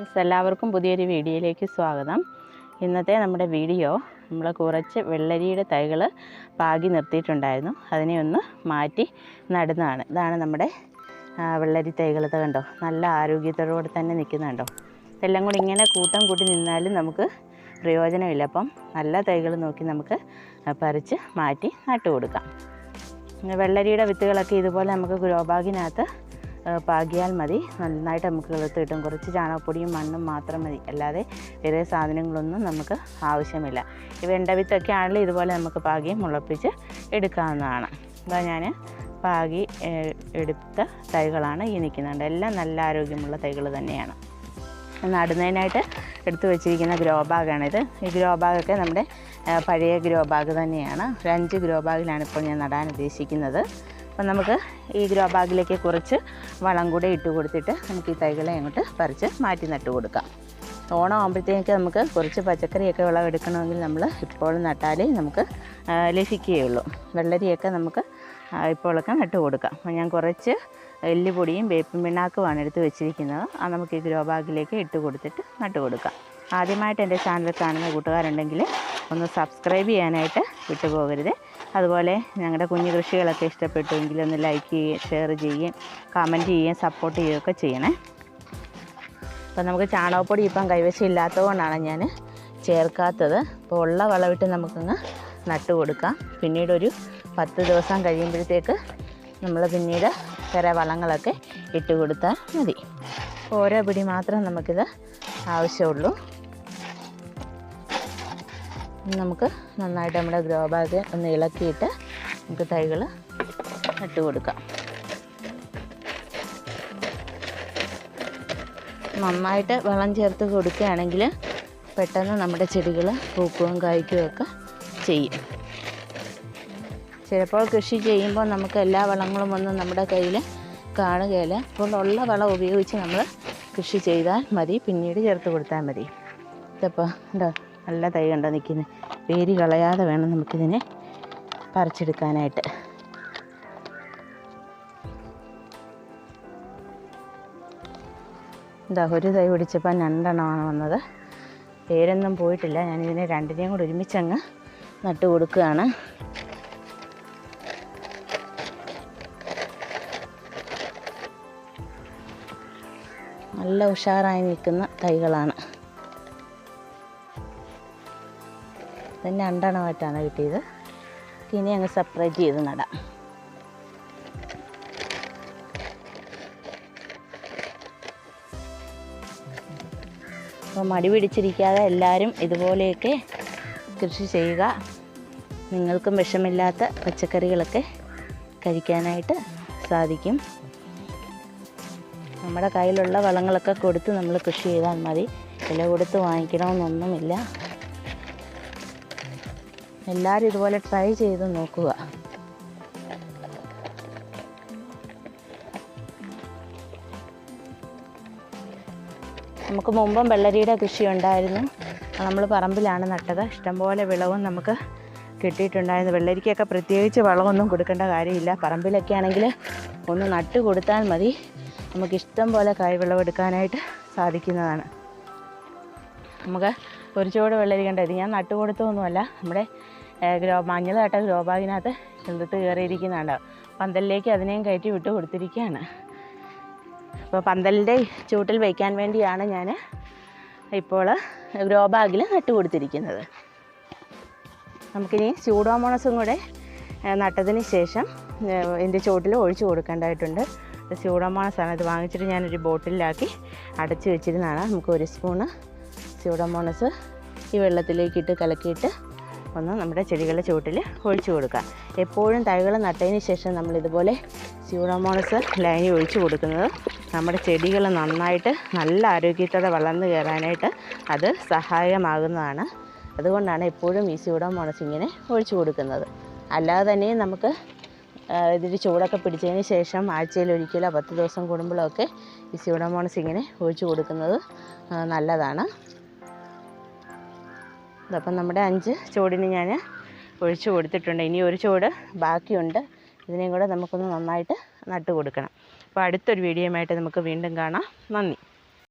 Friends എല്ലാവർക്കും പുതിയൊരു വീഡിയോയിലേക്ക് സ്വാഗതം. ഇന്നത്തെ നമ്മുടെ വീഡിയോ നമ്മൾ കുറച്ച് വെള്ളരിയുടെ തൈകൾ പാകി നിർത്തിയിട്ടുണ്ടായിരുന്നു. അതിനെ ഒന്ന് മാറ്റി നടുന്നതാണ്. ഇതാണ് നമ്മുടെ വെള്ളരി തൈകൾ കണ്ടോ? നല്ല ആരോഗ്യത്തോടുകൂടി തന്നെ നിൽക്കുന്നുണ്ടോ? ഇതെല്ലാം കൂടി ഇങ്ങനെ കൂട്ടം കൂട്ടി നിന്നാലും നമുക്ക് പ്രയോജനമില്ല. അപ്പം നല്ല തൈകൾ നോക്കി നമുക്ക് പറിച്ച് മാറ്റി നട്ടു കൊടുക്കാം വെള്ളരിയുടെ വിത്തുകളൊക്കെ ഇതുപോലെ നമുക്ക് ഗ്രോ ബാഗിനകത്ത് ആ, പാകിയാൽ മതി. നന്നായിട്ട് നമുക്ക് കിളുത്ത് കിട്ടും കുറച്ച് ചാണകപ്പൊടിയും മണ്ണും മാത്രം മതി. അല്ലാതെ വേറെ സാധനങ്ങളൊന്നും നമുക്ക് ആവശ്യമില്ല. ഈ വെണ്ട വിത്തൊക്കെ ആണെങ്കിലും ഇതുപോലെ നമുക്ക് പാകി മുളപ്പിച്ച് എടുക്കാവുന്നതാണ്. അപ്പോൾ ഞാൻ പാകി എടുത്ത തൈകളാണ് ഈ നിൽക്കുന്നുണ്ട് എല്ലാം നല്ല ആരോഗ്യമുള്ള തൈകൾ തന്നെയാണ്. നടുന്നതിനായിട്ട് എടുത്തു വെച്ചിരിക്കുന്ന ഗ്രോ ബാഗാണിത് ഈ ഗ്രോ ബാഗൊക്കെ നമ്മുടെ പഴയ ഗ്രോ ബാഗ് തന്നെയാണ്. ഒരു അഞ്ച് ഗ്രോ ബാഗിലാണ് ഇപ്പോൾ ഞാൻ നടാൻ ഉദ്ദേശിക്കുന്നത്. അപ്പം നമുക്ക് ഈ ഗ്രോ ബാഗിലേക്ക് കുറച്ച് വളം കൂടെ ഇട്ട് കൊടുത്തിട്ട് നമുക്ക് ഈ തൈകളെ അങ്ങോട്ട് പറിച്ച് മാറ്റി നട്ട് കൊടുക്കാം. ഓണം ആകുമ്പോഴത്തേക്ക് നമുക്ക് കുറച്ച് പച്ചക്കറിയൊക്കെ വിളവെടുക്കണമെങ്കിൽ നമ്മൾ ഇപ്പോൾ നട്ടാലേ നമുക്ക് ലഭിക്കുകയുള്ളൂ. വെള്ളരിയൊക്കെ നമുക്ക് ഇപ്പോഴൊക്കെ നട്ട് കൊടുക്കാം. അപ്പം ഞാൻ കുറച്ച് എല്ലുപൊടിയും വേപ്പിൻ പിണ്ണാക്കുമാണ് എടുത്ത് വെച്ചിരിക്കുന്നത്. അത് നമുക്ക് ഈ ഗ്രോ ബാഗിലേക്ക് ഇട്ട് കൊടുത്തിട്ട് നട്ട് കൊടുക്കാം. ആദ്യമായിട്ട് എന്റെ ചാനൽ കാണുന്ന കൂട്ടുകാരുണ്ടെങ്കിൽ ഒന്ന് സബ്സ്ക്രൈബ് ചെയ്യാനായിട്ട് വിട്ടുപോകരുത്. അതുപോലെ ഞങ്ങളുടെ കുഞ്ഞു കൃഷികളൊക്കെ ഇഷ്ടപ്പെട്ടുവെങ്കിൽ ഒന്ന് ലൈക്ക് ചെയ്യുകയും ഷെയർ ചെയ്യുകയും കമന്റ് ചെയ്യുകയും സപ്പോർട്ട് ചെയ്യുകയൊക്കെ ചെയ്യണേ. അപ്പം നമുക്ക് ചാണകപ്പൊടി ഇപ്പം കൈവശം ഇല്ലാത്തതുകൊണ്ടാണ് ഞാൻ ചേർക്കാത്തത്. അപ്പോൾ ഉള്ള വളമിട്ട് നമുക്കങ്ങ് നട്ടു കൊടുക്കാം. പിന്നീട് ഒരു പത്ത് ദിവസം കഴിയുമ്പോഴത്തേക്ക് നമ്മൾ പിന്നീട് വേറെ വളങ്ങളൊക്കെ ഇട്ട് കൊടുത്താൽ മതി. ഓരോ പിടി മാത്രം നമുക്കിത് ആവശ്യമുള്ളൂ. നമുക്ക് നന്നായിട്ട് നമ്മുടെ ഗ്രോ ബാഗ് ഒന്ന് ഇളക്കിയിട്ട് നമുക്ക് തൈകൾ നട്ട് കൊടുക്കാം. നന്നായിട്ട് വളം ചേർത്ത് കൊടുക്കുകയാണെങ്കിൽ പെട്ടെന്ന് നമ്മുടെ ചെടികൾ പൂക്കുകയും കായ്ക്കുകയും ഒക്കെ ചെയ്യും. ചിലപ്പോൾ കൃഷി ചെയ്യുമ്പോൾ നമുക്ക് എല്ലാ വളങ്ങളും ഒന്നും നമ്മുടെ കയ്യിൽ കാണുകയില്ല. അപ്പോൾ ഉള്ള വളം ഉപയോഗിച്ച് നമ്മൾ കൃഷി ചെയ്താൽ മതി. പിന്നീട് ചേർത്ത് കൊടുത്താൽ മതി. ഇതപ്പോൾ ഉണ്ടോ നല്ല തൈ കണ്ടോ നിൽക്കുന്നത് വേര് കളയാതെ വേണം നമുക്കിതിനെ പറിച്ചെടുക്കാനായിട്ട്. ഇതാ ഒരു തൈ പിടിച്ചപ്പോൾ രണ്ടെണ്ണമാണ് വന്നത്. പേരൊന്നും പോയിട്ടില്ല. ഞാനിതിനെ രണ്ടിനെയും കൂടെ ഒരുമിച്ചങ്ങ് നട്ട് കൊടുക്കുകയാണ്. നല്ല ഉഷാറായി നിൽക്കുന്ന തൈകളാണ്. ഇതിന് രണ്ടെണ്ണമായിട്ടാണ് കിട്ടിയത്. ഇനി അങ്ങ് സെപ്പറേറ്റ് ചെയ്ത് നടാം. അപ്പോൾ മടി പിടിച്ചിരിക്കാതെ എല്ലാവരും ഇതുപോലെയൊക്കെ കൃഷി ചെയ്യുക. നിങ്ങൾക്കും വിഷമില്ലാത്ത പച്ചക്കറികളൊക്കെ കഴിക്കാനായിട്ട് സാധിക്കും. നമ്മുടെ കയ്യിലുള്ള വളങ്ങളൊക്കെ കൊടുത്ത് നമ്മൾ കൃഷി ചെയ്താൽ മതി. വില കൊടുത്ത് വാങ്ങിക്കണമെന്നൊന്നുമില്ല. എല്ലാവരും ഇതുപോലെ ട്രൈ ചെയ്ത് നോക്കുക. നമുക്ക് മുമ്പും വെള്ളരിയുടെ കൃഷി ഉണ്ടായിരുന്നു. നമ്മൾ പറമ്പിലാണ് നട്ടത്. ഇഷ്ടംപോലെ വിളവും നമുക്ക് കിട്ടിയിട്ടുണ്ടായിരുന്നു. വെള്ളരിക്കൊക്കെ പ്രത്യേകിച്ച് വളമൊന്നും കൊടുക്കേണ്ട കാര്യമില്ല. പറമ്പിലൊക്കെ ആണെങ്കിൽ ഒന്ന് നട്ട് കൊടുത്താൽ മതി. നമുക്ക് ഇഷ്ടം പോലെ കായ് വിളവെടുക്കാനായിട്ട് സാധിക്കുന്നതാണ്. നമുക്ക് ഒരു ചുവട് വെള്ളരി കണ്ടത് ഞാൻ നട്ട് കൊടുത്തൊന്നുമല്ല നമ്മുടെ ഗ്രോ മഞ്ഞളാട്ട ഗ്രോ ബാഗിനകത്ത് ചെറുത്ത് കയറിയിരിക്കുന്നുണ്ട്. പന്തലിലേക്ക് അതിനെയും കയറ്റി വിട്ട് കൊടുത്തിരിക്കുകയാണ്. അപ്പോൾ പന്തലിന്റെ ചൂട്ടിൽ വയ്ക്കാൻ വേണ്ടിയാണ് ഞാൻ ഇപ്പോൾ ഗ്രോ ബാഗിൽ നട്ട് കൊടുത്തിരിക്കുന്നത്. നമുക്കിനി സ്യൂഡോമോണസും കൂടെ നട്ടതിന് ശേഷം എന്റെ ചുവട്ടിൽ ഒഴിച്ചു കൊടുക്കേണ്ടതായിട്ടുണ്ട്. സ്യൂഡോമോണസാണ്. ഇത് വാങ്ങിച്ചിട്ട് ഞാനൊരു ബോട്ടിലാക്കി അടച്ച് വെച്ചിരുന്നതാണ്. നമുക്ക് ഒരു സ്പൂണ് സ്യൂഡോമോണസ് ഈ വെള്ളത്തിലേക്കിട്ട് കലക്കിയിട്ട് ഒന്ന് നമ്മുടെ ചെടികളുടെ ചുവട്ടിൽ ഒഴിച്ചു കൊടുക്കുക. എപ്പോഴും തൈകൾ നട്ടതിന് ശേഷം നമ്മൾ ഇതുപോലെ സ്യൂഡോമോണസ് ലൈനി ഒഴിച്ചു കൊടുക്കുന്നത് നമ്മുടെ ചെടികൾ നന്നായിട്ട് നല്ല ആരോഗ്യത്തോടെ വളർന്നു കയറാനായിട്ട് അത് സഹായകമാകുന്നതാണ്. അതുകൊണ്ടാണ് എപ്പോഴും ഈ സ്യൂഡോമോണസ് ഇങ്ങനെ ഒഴിച്ചു കൊടുക്കുന്നത്. അല്ലാതെ തന്നെ നമുക്ക് ഇതിൽ ചൂടൊക്കെ പിടിച്ചതിന് ശേഷം ആഴ്ചയിൽ ഒരിക്കലോ പത്ത് ദിവസം കൂടുമ്പോഴൊക്കെ ഈ സ്യൂഡോമോണസ് ഇങ്ങനെ ഒഴിച്ചു കൊടുക്കുന്നത് നല്ലതാണ്. ഇതപ്പം നമ്മുടെ അഞ്ച് ചുവടിന് ഞാൻ ഒഴിച്ചു കൊടുത്തിട്ടുണ്ട്. ഇനി ഒരു ചുവട് ബാക്കിയുണ്ട്. ഇതിനെയും കൂടെ നമുക്കൊന്ന് നന്നായിട്ട് നട്ട് കൊടുക്കണം അപ്പോൾ അടുത്തൊരു വീഡിയോയുമായിട്ട് നമുക്ക് വീണ്ടും കാണാം. നന്ദി.